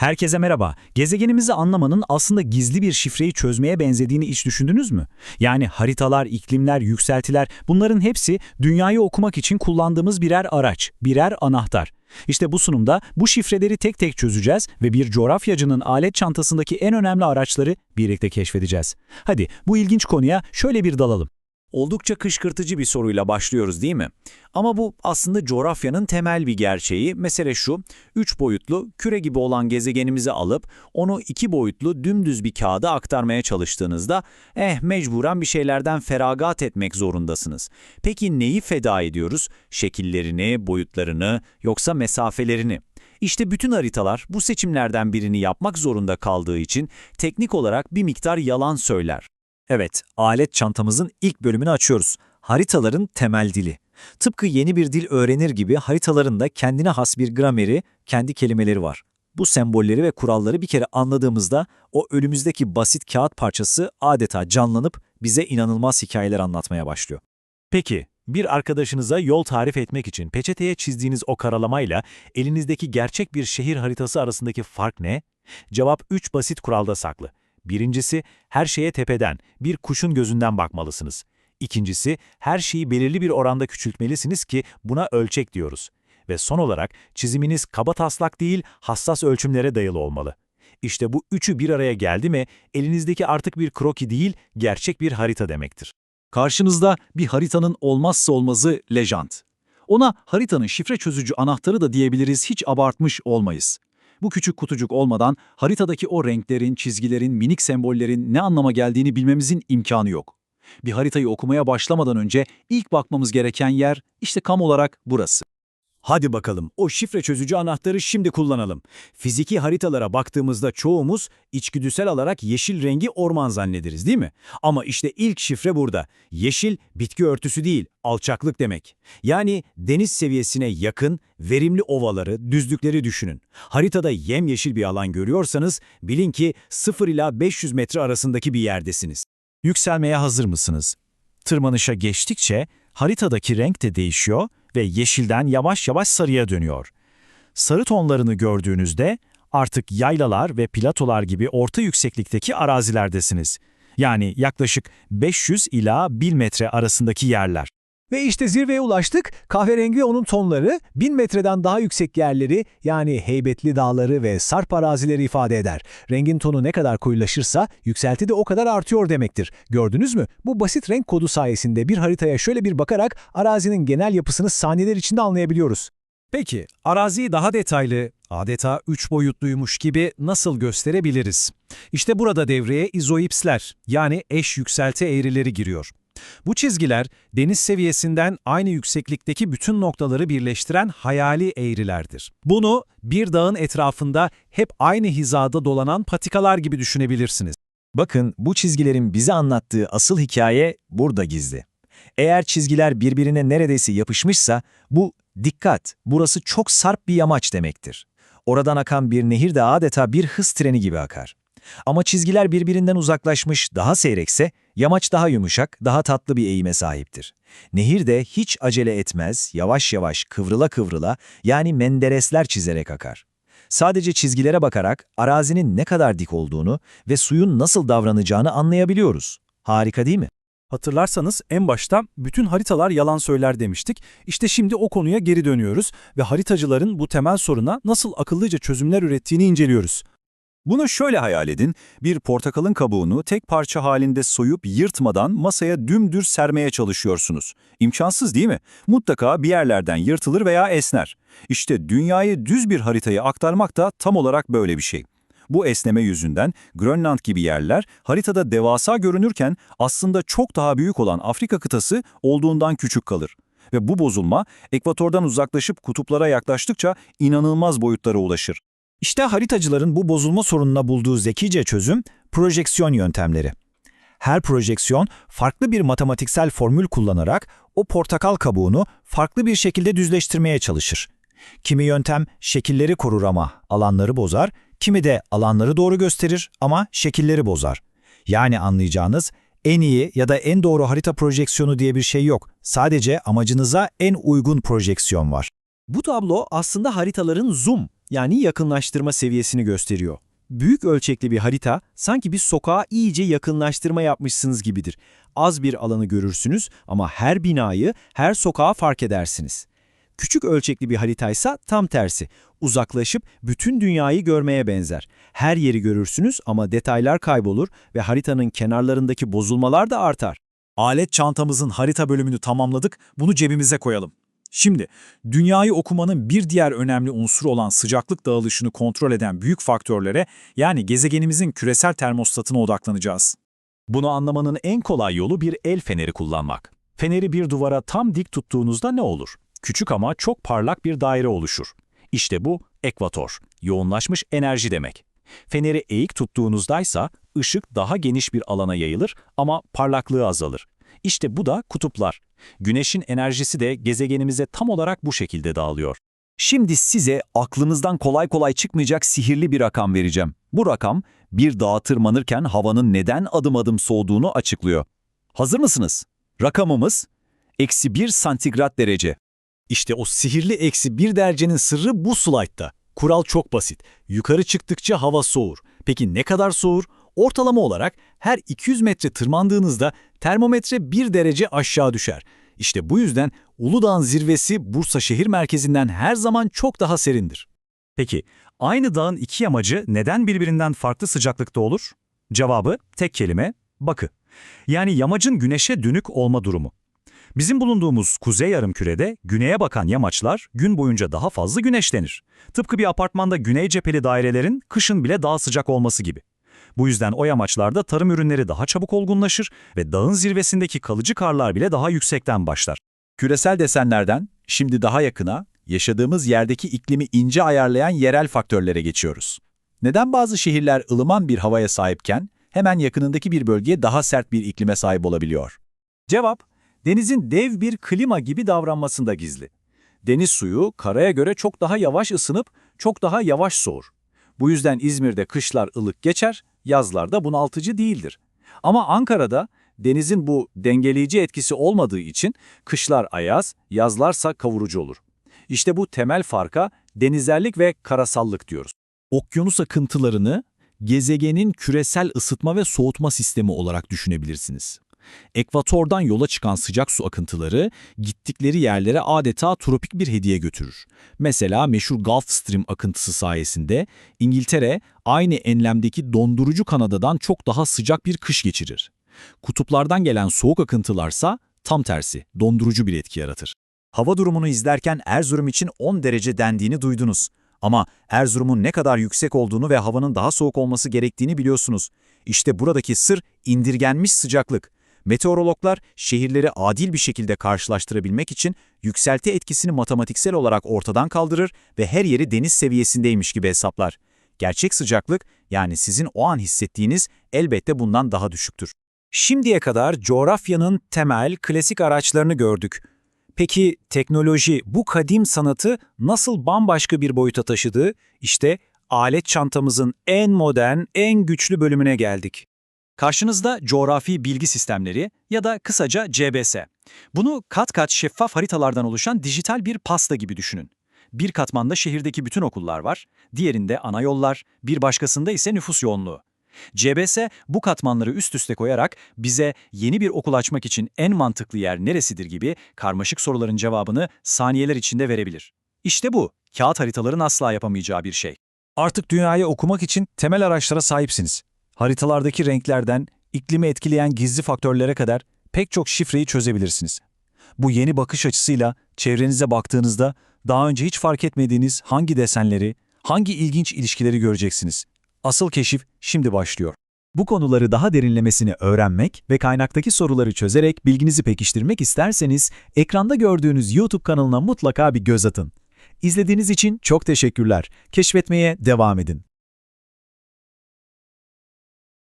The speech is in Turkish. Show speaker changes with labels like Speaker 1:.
Speaker 1: Herkese merhaba. Gezegenimizi anlamanın aslında gizli bir şifreyi çözmeye benzediğini hiç düşündünüz mü? Yani haritalar, iklimler, yükseltiler bunların hepsi dünyayı okumak için kullandığımız birer araç, birer anahtar. İşte bu sunumda bu şifreleri tek tek çözeceğiz ve bir coğrafyacının alet çantasındaki en önemli araçları birlikte keşfedeceğiz. Hadi bu ilginç konuya şöyle bir dalalım. Oldukça kışkırtıcı bir soruyla başlıyoruz değil mi? Ama bu aslında coğrafyanın temel bir gerçeği. Mesele şu, üç boyutlu, küre gibi olan gezegenimizi alıp onu iki boyutlu dümdüz bir kağıda aktarmaya çalıştığınızda eh mecburen bir şeylerden feragat etmek zorundasınız. Peki neyi feda ediyoruz? Şekillerini, boyutlarını yoksa mesafelerini? İşte bütün haritalar bu seçimlerden birini yapmak zorunda kaldığı için teknik olarak bir miktar yalan söyler.
Speaker 2: Evet, alet çantamızın ilk bölümünü açıyoruz. Haritaların temel dili. Tıpkı yeni bir dil öğrenir gibi haritaların da kendine has bir grameri, kendi kelimeleri var. Bu sembolleri ve kuralları bir kere anladığımızda o önümüzdeki basit kağıt parçası adeta canlanıp bize inanılmaz hikayeler anlatmaya başlıyor.
Speaker 3: Peki, bir arkadaşınıza yol tarif etmek için peçeteye çizdiğiniz o karalamayla elinizdeki gerçek bir şehir haritası arasındaki fark ne? Cevap 3 basit kuralda saklı. Birincisi, her şeye tepeden, bir kuşun gözünden bakmalısınız. İkincisi, her şeyi belirli bir oranda küçültmelisiniz ki buna ölçek diyoruz. Ve son olarak çiziminiz kaba taslak değil, hassas ölçümlere dayalı olmalı. İşte bu üçü bir araya geldi mi, elinizdeki artık bir kroki değil, gerçek bir harita demektir.
Speaker 4: Karşınızda bir haritanın olmazsa olmazı lejant. Ona haritanın şifre çözücü anahtarı da diyebiliriz hiç abartmış olmayız. Bu küçük kutucuk olmadan haritadaki o renklerin, çizgilerin, minik sembollerin ne anlama geldiğini bilmemizin imkanı yok. Bir haritayı okumaya başlamadan önce ilk bakmamız gereken yer işte kam olarak burası.
Speaker 5: Hadi bakalım o şifre çözücü anahtarı şimdi kullanalım. Fiziki haritalara baktığımızda çoğumuz içgüdüsel olarak yeşil rengi orman zannederiz değil mi? Ama işte ilk şifre burada. Yeşil bitki örtüsü değil, alçaklık demek. Yani deniz seviyesine yakın, verimli ovaları, düzlükleri düşünün. Haritada yemyeşil bir alan görüyorsanız bilin ki 0 ila 500 metre arasındaki bir yerdesiniz.
Speaker 3: Yükselmeye hazır mısınız? Tırmanışa geçtikçe haritadaki renk de değişiyor ve yeşilden yavaş yavaş sarıya dönüyor. Sarı tonlarını gördüğünüzde artık yaylalar ve platolar gibi orta yükseklikteki arazilerdesiniz. Yani yaklaşık 500 ila 1000 metre arasındaki yerler.
Speaker 6: Ve işte zirveye ulaştık. Kahverengi ve onun tonları 1000 metreden daha yüksek yerleri yani heybetli dağları ve sarp arazileri ifade eder. Rengin tonu ne kadar koyulaşırsa yükselti de o kadar artıyor demektir. Gördünüz mü? Bu basit renk kodu sayesinde bir haritaya şöyle bir bakarak arazinin genel yapısını saniyeler içinde anlayabiliyoruz.
Speaker 3: Peki, araziyi daha detaylı, adeta üç boyutluymuş gibi nasıl gösterebiliriz? İşte burada devreye izoipsler yani eş yükselti eğrileri giriyor. Bu çizgiler deniz seviyesinden aynı yükseklikteki bütün noktaları birleştiren hayali eğrilerdir. Bunu bir dağın etrafında hep aynı hizada dolanan patikalar gibi düşünebilirsiniz.
Speaker 2: Bakın bu çizgilerin bize anlattığı asıl hikaye burada gizli. Eğer çizgiler birbirine neredeyse yapışmışsa bu dikkat, burası çok sarp bir yamaç demektir. Oradan akan bir nehir de adeta bir hız treni gibi akar. Ama çizgiler birbirinden uzaklaşmış, daha seyrekse, yamaç daha yumuşak, daha tatlı bir eğime sahiptir. Nehir de hiç acele etmez, yavaş yavaş kıvrıla kıvrıla, yani menderesler çizerek akar. Sadece çizgilere bakarak arazinin ne kadar dik olduğunu ve suyun nasıl davranacağını anlayabiliyoruz. Harika değil mi?
Speaker 3: Hatırlarsanız en başta bütün haritalar yalan söyler demiştik. İşte şimdi o konuya geri dönüyoruz ve haritacıların bu temel soruna nasıl akıllıca çözümler ürettiğini inceliyoruz.
Speaker 7: Bunu şöyle hayal edin, bir portakalın kabuğunu tek parça halinde soyup yırtmadan masaya dümdüz sermeye çalışıyorsunuz. İmkansız değil mi? Mutlaka bir yerlerden yırtılır veya esner. İşte dünyayı düz bir haritaya aktarmak da tam olarak böyle bir şey. Bu esneme yüzünden Grönland gibi yerler haritada devasa görünürken aslında çok daha büyük olan Afrika kıtası olduğundan küçük kalır. Ve bu bozulma ekvatordan uzaklaşıp kutuplara yaklaştıkça inanılmaz boyutlara ulaşır.
Speaker 2: İşte haritacıların bu bozulma sorununa bulduğu zekice çözüm projeksiyon yöntemleri. Her projeksiyon farklı bir matematiksel formül kullanarak o portakal kabuğunu farklı bir şekilde düzleştirmeye çalışır. Kimi yöntem şekilleri korur ama alanları bozar, kimi de alanları doğru gösterir ama şekilleri bozar. Yani anlayacağınız en iyi ya da en doğru harita projeksiyonu diye bir şey yok. Sadece amacınıza en uygun projeksiyon var.
Speaker 5: Bu tablo aslında haritaların zoom
Speaker 2: yani yakınlaştırma seviyesini gösteriyor. Büyük ölçekli bir harita sanki bir sokağa iyice yakınlaştırma yapmışsınız gibidir. Az bir alanı görürsünüz ama her binayı, her sokağı fark edersiniz. Küçük ölçekli bir haritaysa tam tersi. Uzaklaşıp bütün dünyayı görmeye benzer. Her yeri görürsünüz ama detaylar kaybolur ve haritanın kenarlarındaki bozulmalar da artar.
Speaker 4: Alet çantamızın harita bölümünü tamamladık, bunu cebimize koyalım. Şimdi, dünyayı okumanın bir diğer önemli unsuru olan sıcaklık dağılışını kontrol eden büyük faktörlere, yani gezegenimizin küresel termostatına odaklanacağız.
Speaker 3: Bunu anlamanın en kolay yolu bir el feneri kullanmak. Feneri bir duvara tam dik tuttuğunuzda ne olur? Küçük ama çok parlak bir daire oluşur. İşte bu ekvator, yoğunlaşmış enerji demek. Feneri eğik tuttuğunuzdaysa ışık daha geniş bir alana yayılır ama parlaklığı azalır. İşte bu da kutuplar. Güneşin enerjisi de gezegenimize tam olarak bu şekilde dağılıyor.
Speaker 7: Şimdi size aklınızdan kolay kolay çıkmayacak sihirli bir rakam vereceğim. Bu rakam bir dağa tırmanırken havanın neden adım adım soğuduğunu açıklıyor. Hazır mısınız? Rakamımız eksi 1 santigrat derece.
Speaker 5: İşte o sihirli eksi bir derecenin sırrı bu slaytta. Kural çok basit. Yukarı çıktıkça hava soğur. Peki ne kadar soğur? Ortalama olarak her 200 metre tırmandığınızda termometre 1 derece aşağı düşer. İşte bu yüzden Uludağ'ın zirvesi Bursa şehir merkezinden her zaman çok daha serindir.
Speaker 3: Peki, aynı dağın iki yamacı neden birbirinden farklı sıcaklıkta olur? Cevabı tek kelime, bakı. Yani yamacın güneşe dönük olma durumu. Bizim bulunduğumuz kuzey yarımkürede güneye bakan yamaçlar gün boyunca daha fazla güneşlenir. Tıpkı bir apartmanda güney cepheli dairelerin kışın bile daha sıcak olması gibi. Bu yüzden o yamaçlarda tarım ürünleri daha çabuk olgunlaşır ve dağın zirvesindeki kalıcı karlar bile daha yüksekten başlar.
Speaker 7: Küresel desenlerden şimdi daha yakına, yaşadığımız yerdeki iklimi ince ayarlayan yerel faktörlere geçiyoruz. Neden bazı şehirler ılıman bir havaya sahipken hemen yakınındaki bir bölge daha sert bir iklime sahip olabiliyor?
Speaker 5: Cevap, denizin dev bir klima gibi davranmasında gizli. Deniz suyu karaya göre çok daha yavaş ısınıp çok daha yavaş soğur. Bu yüzden İzmir'de kışlar ılık geçer, yazlarda bunaltıcı değildir. Ama Ankara'da denizin bu dengeleyici etkisi olmadığı için kışlar ayaz, yazlarsa kavurucu olur. İşte bu temel farka denizerlik ve karasallık diyoruz.
Speaker 8: okyanus akıntılarını gezegenin küresel ısıtma ve soğutma sistemi olarak düşünebilirsiniz. Ekvatordan yola çıkan sıcak su akıntıları gittikleri yerlere adeta tropik bir hediye götürür. Mesela meşhur Gulf Stream akıntısı sayesinde İngiltere aynı enlemdeki dondurucu Kanada'dan çok daha sıcak bir kış geçirir. Kutuplardan gelen soğuk akıntılarsa tam tersi dondurucu bir etki yaratır.
Speaker 1: Hava durumunu izlerken Erzurum için 10 derece dendiğini duydunuz. Ama Erzurum'un ne kadar yüksek olduğunu ve havanın daha soğuk olması gerektiğini biliyorsunuz. İşte buradaki sır indirgenmiş sıcaklık. Meteorologlar şehirleri adil bir şekilde karşılaştırabilmek için yükselti etkisini matematiksel olarak ortadan kaldırır ve her yeri deniz seviyesindeymiş gibi hesaplar. Gerçek sıcaklık yani sizin o an hissettiğiniz elbette bundan daha düşüktür.
Speaker 5: Şimdiye kadar coğrafyanın temel, klasik araçlarını gördük. Peki teknoloji bu kadim sanatı nasıl bambaşka bir boyuta taşıdı? İşte alet çantamızın en modern, en güçlü bölümüne geldik. Karşınızda coğrafi bilgi sistemleri ya da kısaca CBS. Bunu kat kat şeffaf haritalardan oluşan dijital bir pasta gibi düşünün. Bir katmanda şehirdeki bütün okullar var, diğerinde ana yollar, bir başkasında ise nüfus yoğunluğu. CBS bu katmanları üst üste koyarak bize yeni bir okul açmak için en mantıklı yer neresidir gibi karmaşık soruların cevabını saniyeler içinde verebilir. İşte bu, kağıt haritaların asla yapamayacağı bir şey.
Speaker 4: Artık dünyayı okumak için temel araçlara sahipsiniz. Haritalardaki renklerden, iklimi etkileyen gizli faktörlere kadar pek çok şifreyi çözebilirsiniz. Bu yeni bakış açısıyla çevrenize baktığınızda daha önce hiç fark etmediğiniz hangi desenleri, hangi ilginç ilişkileri göreceksiniz. Asıl keşif şimdi başlıyor.
Speaker 8: Bu konuları daha derinlemesine öğrenmek ve kaynaktaki soruları çözerek bilginizi pekiştirmek isterseniz ekranda gördüğünüz YouTube kanalına mutlaka bir göz atın. İzlediğiniz için çok teşekkürler. Keşfetmeye devam edin.